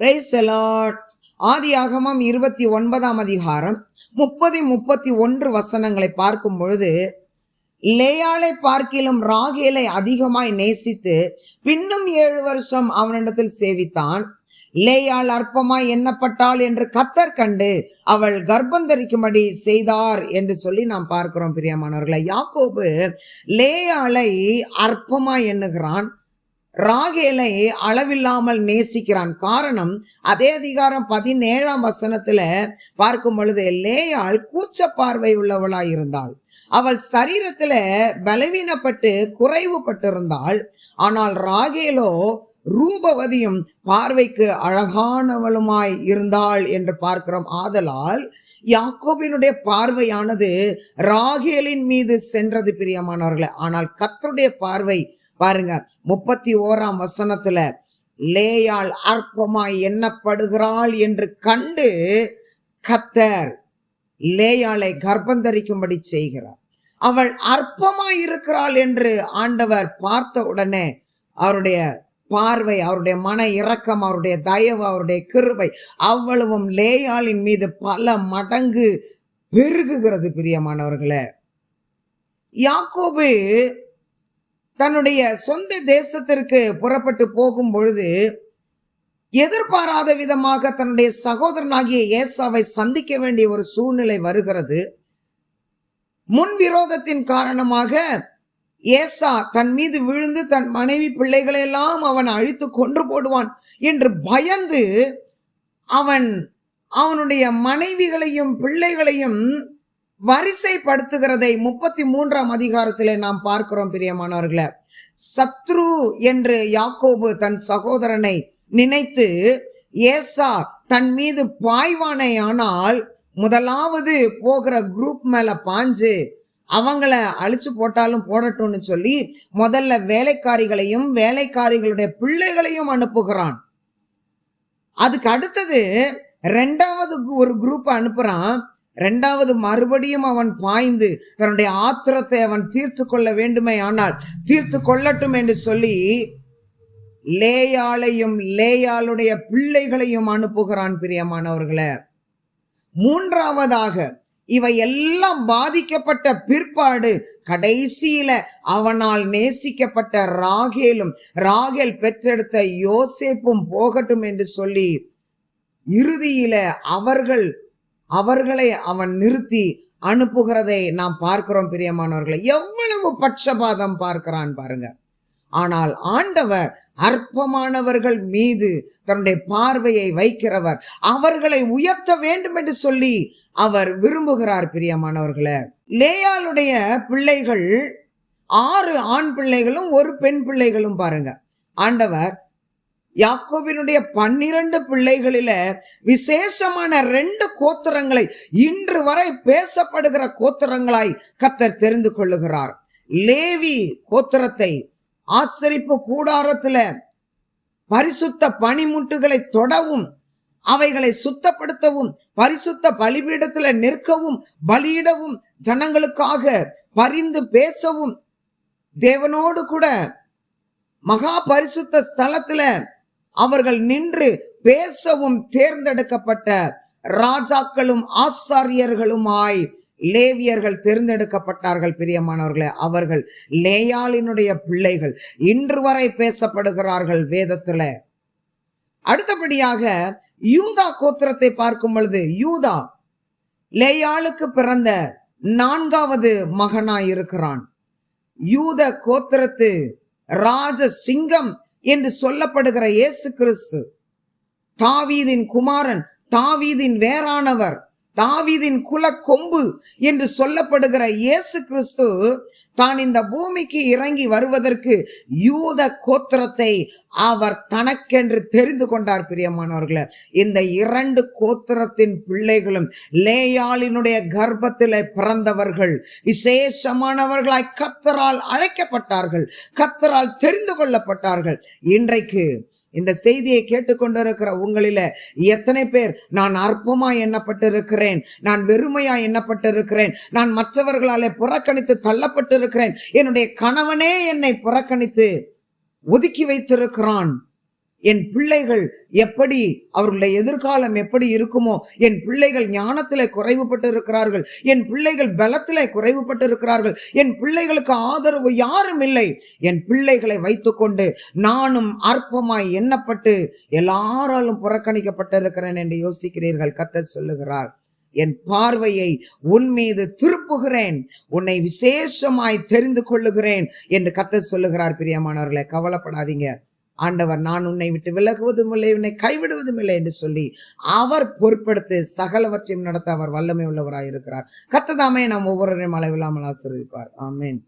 Price ஆதி ஆகமம் இருபத்தி ஒன்பதாம் அதிகாரம் முப்பது முப்பத்தி ஒன்று வசனங்களை பார்க்கும் பொழுது லேயாளை பார்க்கிலும் ராகேலை அதிகமாய் நேசித்து பின்னும் ஏழு வருஷம் அவனிடத்தில் சேவித்தான். லேயாள் அற்பமாய் எண்ணப்பட்டாள் என்று கத்தர் கண்டு அவள் கர்ப்பந்தரிக்கும்படி செய்தார் என்று சொல்லி நாம் பார்க்கிறோம் பிரியமானவர்களை. யாக்கோபு லேயாளை அற்பமாய் எண்ணுகிறான். ராகேலை அளவில்லாமல் நேசிக்கிறான். காரணம் அதே அதிகாரம் பதினேழாம் வசனத்துல பார்க்கும் பொழுது லேயாள் கூச்ச பார்வை உள்ளவளாய் இருந்தாள் அவள் சரீரத்துல பலவீனப்பட்டு குறைவுபட்டிருந்தாள். ஆனால் ராகேலோ ரூபவதியும் பார்வைக்கு அழகானவளுமாய் இருந்தாள் என்று பார்க்கிறோம். ஆதலால் யாக்கோபினுடைய பார்வையானது ராகேலின் மீது சென்றது பிரியமானவர்களே. ஆனால் கத்தருடைய பார்வை பாருங்க முப்பத்தி ஓராம் வசனத்துல லேயாள் அற்பமாய் எண்ணப்படுகிறாள் என்று கண்டு கத்தர் லேயாளை கர்ப்பந்தரிக்கும்படி செய்கிறார். அவள் அற்பமாய் இருக்கிறாள் என்று ஆண்டவர் பார்த்த உடனே அவருடைய பார்வை அவருடைய மன இரக்கம் அவருடைய தயவு அவருடைய கிருபை அவ்வளவும் லேயாளின் மீது பல மடங்கு பெருகுகிறது பிரியமானவர்களே. யாக்கோபு தன்னுடைய சொந்த தேசத்திற்கு புறப்பட்டு போகும் பொழுது எதிர்பாராத விதமாக தன்னுடைய சகோதரனாகிய ஏசாவை சந்திக்க வேண்டிய ஒரு சூழ்நிலை வருகிறது. முன் விரோதத்தின் காரணமாக ஏசா தன் மீது விழுந்து தன் மனைவி பிள்ளைகளை எல்லாம் அவன் அழித்து கொன்று போடுவான் என்று பயந்து அவன் அவனுடைய மனைவிகளையும் பிள்ளைகளையும் வரிசைப்படுத்துகிறதை முப்பத்தி மூன்றாம் அதிகாரத்திலே நாம் பார்க்கிறோம் பிரியமானவர்களை. சத்ரு என்று யாக்கோபு தன் சகோதரனை நினைத்து ஏசா தன் மீது பாய்வானை ஆனால் முதலாவது போகிற குரூப் மேலே பாஞ்சு அவங்கள அழிச்சு போட்டாலும் போடட்டும்னு சொல்லி முதல்ல வேலைக்காரிகளையும் வேலைக்காரிகளுடைய பிள்ளைகளையும் அனுப்புகிறான். அதுக்கு அடுத்தது ரெண்டாவது ஒரு குரூப் அனுப்புறான். ரெண்டாவது மறுபடியும் அவன் பாய்ந்து தன்னுடைய ஆத்திரத்தை அவன் தீர்த்து கொள்ள வேண்டுமே ஆனால் தீர்த்து கொள்ளட்டும் என்று சொல்லி லேயாளையும் லேயாளுடைய பிள்ளைகளையும் அனுப்புகிறான் பிரியமானவர்களை. மூன்றாவதாக இவை எல்லாம் பாதிக்கப்பட்ட பிற்பாடு கடைசியில அவனால் நேசிக்கப்பட்ட ராகேலும் ராகேல் பெற்றெடுத்த யோசேப்பும் போகட்டும் என்று சொல்லி இறுதியில அவர்கள் அவர்களை அவன் நிறுத்தி அனுப்புகிறதை நாம் பார்க்கிறோம் பிரியமானவர்களை. எவ்வளவு பட்சபாதம் பார்க்கிறான் பாருங்க. ஆனால் ஆண்டவர் அற்பமானவர்கள் மீது தன்னுடைய பார்வையை வைக்கிறவர். அவர்களை உயர்த்த வேண்டும் என்று சொல்லி அவர் விரும்புகிறார் பிரியமானவர்களே. லேயாளுடைய பிள்ளைகள் ஆறு ஆண் பிள்ளைகளும் ஒரு பெண் பிள்ளைகளும் பாருங்க. ஆண்டவர் யாக்கோபினுடைய பன்னிரண்டு பிள்ளைகளில விசேஷமான ரெண்டு கோத்திரங்களை இன்று வரை பேசப்படுகிற கோத்திரங்களாய் கத்தர் தெரிந்து கொள்ளுகிறார். லேவி கோத்திரத்தை ஆசரிப்பு கூடாரத்துல பரிசுத்த பனிமுட்டுகளை தொடவும் அவைகளை சுத்தப்படுத்தவும் பரிசுத்த பலிபீடத்துல நிற்கவும் பலியிடவும் ஜனங்களுக்காக பரிந்து பேசவும் தேவனோடு கூட மகா பரிசுத்த ஸ்தலத்துல அவர்கள் நின்று பேசவும் தேர்ந்தெடுக்கப்பட்ட ராஜாக்களும் ஆசாரியர்களுமாய் லேவியர்கள் தேர்ந்தெடுக்கப்பட்டார்கள் பிரியமானவர்களே. அவர்கள் லேயாளினுடைய பிள்ளைகள். இன்று வரை பேசப்படுகிறார்கள் வேதத்துல. அடுத்தபடியாக யூதா கோத்திரத்தை பார்க்கும் பொழுது யூதா லேயாளுக்கு பிறந்த நான்காவது மகனாய் இருக்கிறான். யூத கோத்திரத்து ராஜ சிங்கம் என்று சொல்லப்படுகிற இயேசு கிறிஸ்து தாவீதின் குமாரன் தாவீதின் வேறானவர். தாவீதின் குல கொம்பு என்று சொல்லப்படுகிற இயேசு கிறிஸ்து தான் இந்த பூமிக்கு இறங்கி வருவதற்கு யூத கோத்திரத்தை அவர் தனக்கென்று தெரிந்து கொண்டார் பிரியமானவர்களே. இந்த இரண்டு கோத்திரத்தின் பிள்ளைகளும் லேயாளினுடைய கர்ப்பத்தில் பிறந்தவர்கள் விசேஷமானவர்களாய் கத்தரால் அழைக்கப்பட்டார்கள் கத்தரால் தெரிந்து கொள்ளப்பட்டார்கள். இன்றைக்கு இந்த செய்தியை கேட்டுக்கொண்டிருக்கிற உங்களில எத்தனை பேர் நான் அற்பமா எண்ணப்பட்டிருக்கிறேன் நான் வெறுமையா எண்ணப்பட்டிருக்கிறேன் நான் மற்றவர்களாலே புறக்கணித்து தள்ளப்பட்டிருக்கிறேன் என்னுடைய கணவனே என்னை புறக்கணித்து ஒதுக்கி வைத்திருக்கிறான். என் பிள்ளைகள் எப்படி அவர்களுடைய எதிர்காலம் எப்படி இருக்குமோ என் பிள்ளைகள் ஞானத்திலே குறைவுபட்டு இருக்கிறார்கள் என் பிள்ளைகள் பலத்திலே குறைவுபட்டு இருக்கிறார்கள் என் பிள்ளைகளுக்கு ஆதரவு யாரும் இல்லை. என் பிள்ளைகளை வைத்துக்கொண்டு நானும் அற்பமாய் எண்ணப்பட்டு எல்லாராலும் புறக்கணிக்கப்பட்டிருக்கிறேன் என்று யோசிக்கிறீர்கள் கர்த்தர் சொல்லுகிறார். என் பார்வையை உன் மீது திருப்புகிறேன். உன்னை விசேஷமாய் தெரிந்து கொள்ளுகிறேன் என்று கர்த்தர் சொல்லுகிறார் பிரியமானவர்களை. கவலைப்படாதீங்க. ஆண்டவர் நான் உன்னை விட்டு விலகுவதும் இல்லை உன்னை கைவிடுவதும் இல்லை என்று சொல்லி அவர் பொறுப்படுத்து சகலவற்றையும் நடத்த அவர் வல்லமை உள்ளவராக இருக்கிறார் கத்ததாமே நாம் ஒவ்வொருவரையும் அளவில்லாமல் ஆசீர்வதிப்பார். ஆமேன்.